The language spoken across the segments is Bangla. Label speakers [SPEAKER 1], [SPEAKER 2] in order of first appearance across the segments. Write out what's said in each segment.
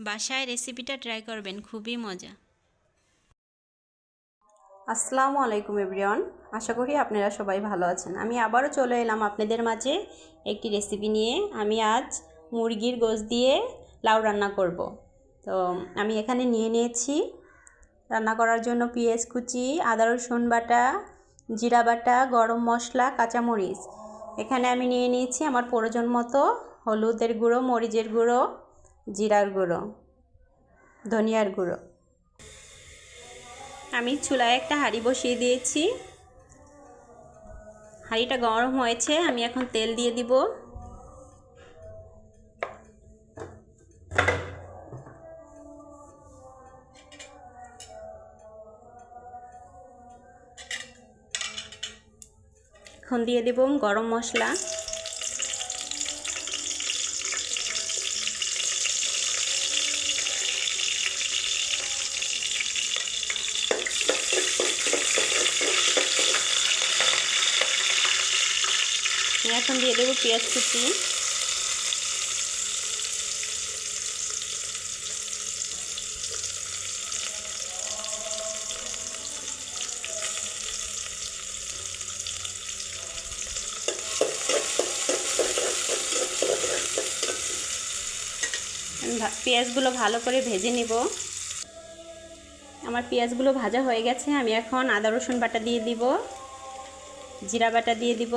[SPEAKER 1] বাসায় রেসিপিটা ট্রাই করবেন, খুবই মজা।
[SPEAKER 2] আসসালামু আলাইকুম এভরিওয়ান আশা করি আপনারা সবাই ভালো আছেন। আমি আবারও চলে এলাম আপনাদের মাঝে একটি রেসিপি নিয়ে। আমি আজ মুরগির গোশ দিয়ে লাউ রান্না করব। তো, আমি এখানে নিয়ে নিয়েছি রান্না করার জন্য পেঁয়াজ কুচি, আদা রসুন বাটা, জিরা বাটা, গরম মশলা, কাঁচামরিচ। এখানে আমি নিয়ে নিয়েছি আমার প্রয়োজন মতো হলুদের গুঁড়ো, মরিচের গুঁড়ো জিরার গুঁড়ো, ধনিয়ার গুঁড়ো। আমি চুলায় একটা হাঁড়ি বসিয়ে দিয়েছি। হাঁড়িটা গরম হয়েছে, আমি এখন তেল দিয়ে দিব। এখন দিয়ে দেব গরম মশলা। এখন দিয়ে দেবো পেঁয়াজ কুচি। পেঁয়াজগুলো ভালো করে ভেজে নিব। আমার পেঁয়াজগুলো ভাজা হয়ে গেছে, আমি এখন আদা রসুন বাটা দিয়ে দিব, জিরা বাটা দিয়ে দিব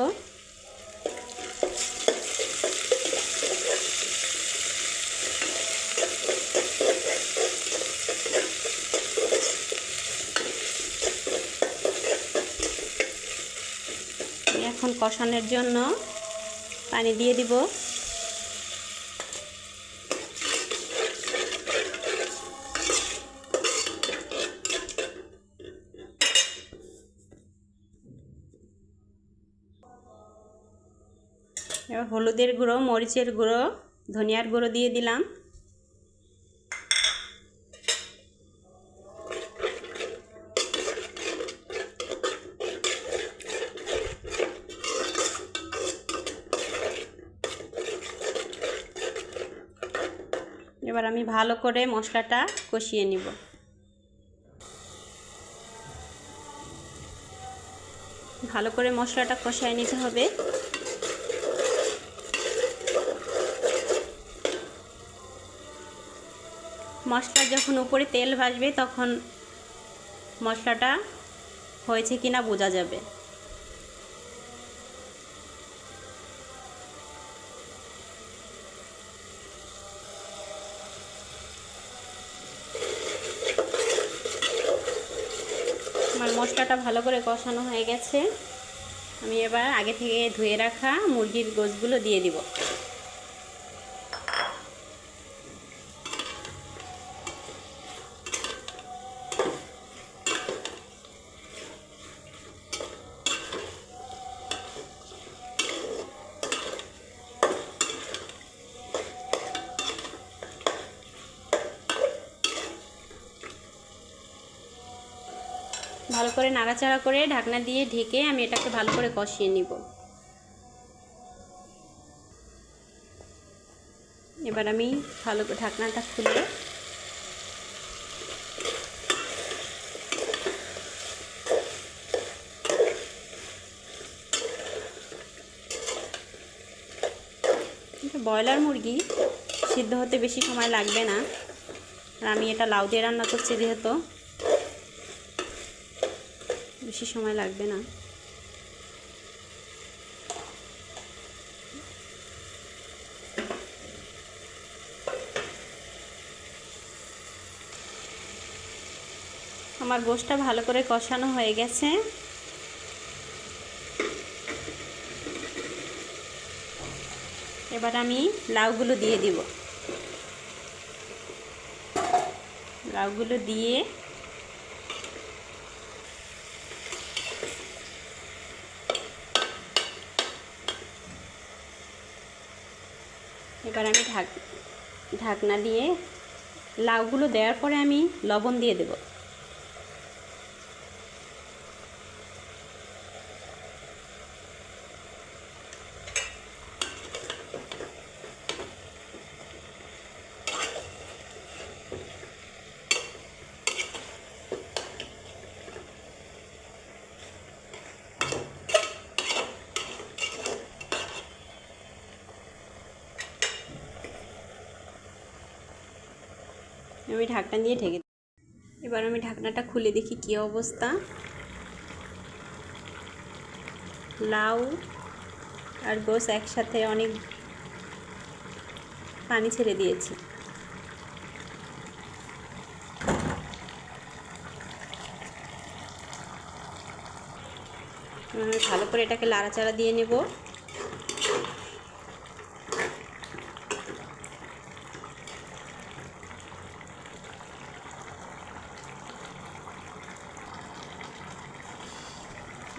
[SPEAKER 2] এখন কষানোর জন্য পানি দিয়ে দিব। হলুদের গুঁড়ো মরিচের গুঁড়ো ধনিয়ার গুঁড়ো দিয়ে দিলাম। এবার আমি ভালো করে মশলাটা কষিয়ে নিব। ভালো করে মশলাটা কষায় নিতে হবে। মশলা যখন উপরে তেল ভাসবে তখন মশলাটা হয়েছে কিনা বোঝা যাবে। মশলাটা ভালো করে কষানো হয়ে গেছে। আমি এবার আগে থেকে ধুয়ে রাখা মুরগির গোছগুলো দিয়ে দিব। ভালো করে নাড়াচাড়া করে ঢাকনা দিয়ে ঢেকে আমি এটাকে ভালো করে কষিয়ে নিব। এবার আমি ভালো করে ঢাকনাটা খুলে ব্রয়লার মুরগি, সিদ্ধ হতে বেশি সময় লাগবে না। আর আমি এটা লাউ দিয়ে রান্না করছি যেহেতু। বেশি সময় লাগবে না। আমার গোশটা ভালো করে কষানো হয়ে গেছে। এবার আমি লাউগুলো দিয়ে দিব। লাউগুলো দিয়ে এবার আমি ঢাক ঢাকনা দিয়ে লাউগুলো দেওয়ার পরে আমি লবণ দিয়ে দেব। আমি ঢাকনা দিয়ে ঢেকে। এবার আমি ঢাকনাটা খুলে দেখি কী অবস্থা। লাউ আর গোস একসাথে অনেক পানি ছেড়ে দিয়েছি। ভালো করে এটাকে লাড়াচাড়া দিয়ে নেব।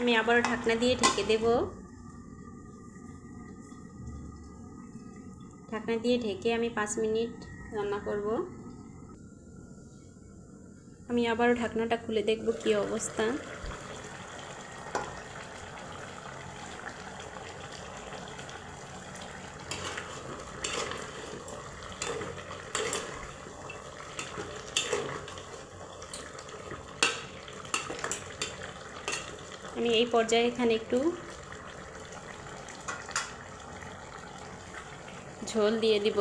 [SPEAKER 2] আমি আবারও ঢাকনা দিয়ে ঢেকে দেব। ঢাকনা দিয়ে ঢেকে আমি পাঁচ মিনিট রান্না করব। আমি আবারও ঢাকনাটা খুলে দেখব কী অবস্থা। আমি এই পর্যায়ে এখানে একটু ঝোল দিয়ে দিব।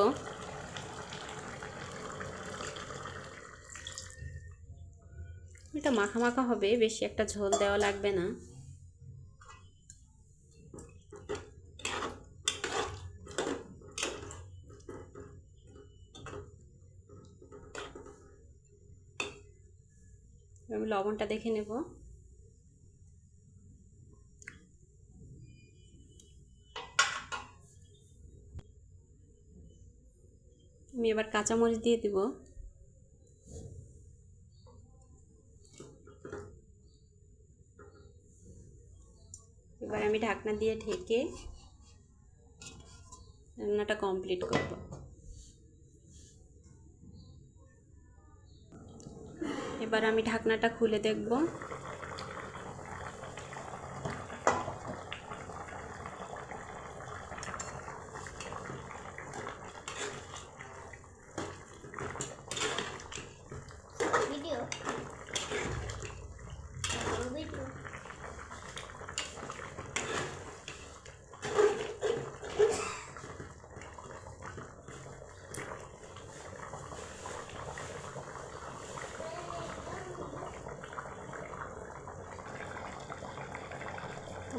[SPEAKER 2] এটা মাখা মাখা হবে, বেশি একটা ঝোল দেওয়া লাগবে না। আমি লবণটা দেখে নেব। আমি এবার কাঁচামরিচ দিয়ে দিব। এবার আমি ঢাকনা দিয়ে ঢেকে রান্নাটা কমপ্লিট করব। এবার আমি ঢাকনাটা খুলে দেখব।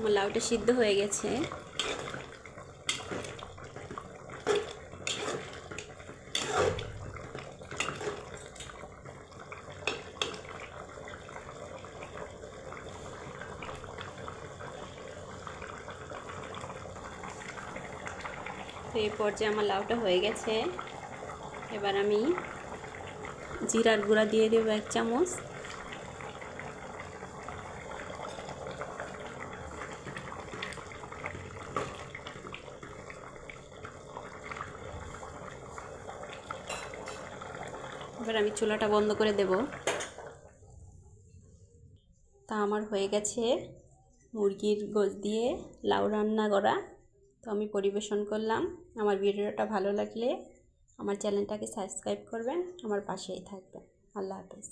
[SPEAKER 2] আমার লাউটা সিদ্ধ হয়ে গেছে। এই পর্যায়ে আমার লাউটা হয়ে গেছে। এবার আমি জিরার গুঁড়া দিয়ে দেবো এক চামচ। এবার আমি চুলাটা বন্ধ করে দেব। তা আমার হয়ে গেছে মুরগির গোশ দিয়ে লাউ রান্না করা। তো আমি পরিবেশন করলাম। আমার ভিডিওটা ভালো লাগলে আমার চ্যানেলটাকে সাবস্ক্রাইব করবেন, আমার পাশেই থাকবেন। আল্লাহ হাফেজ।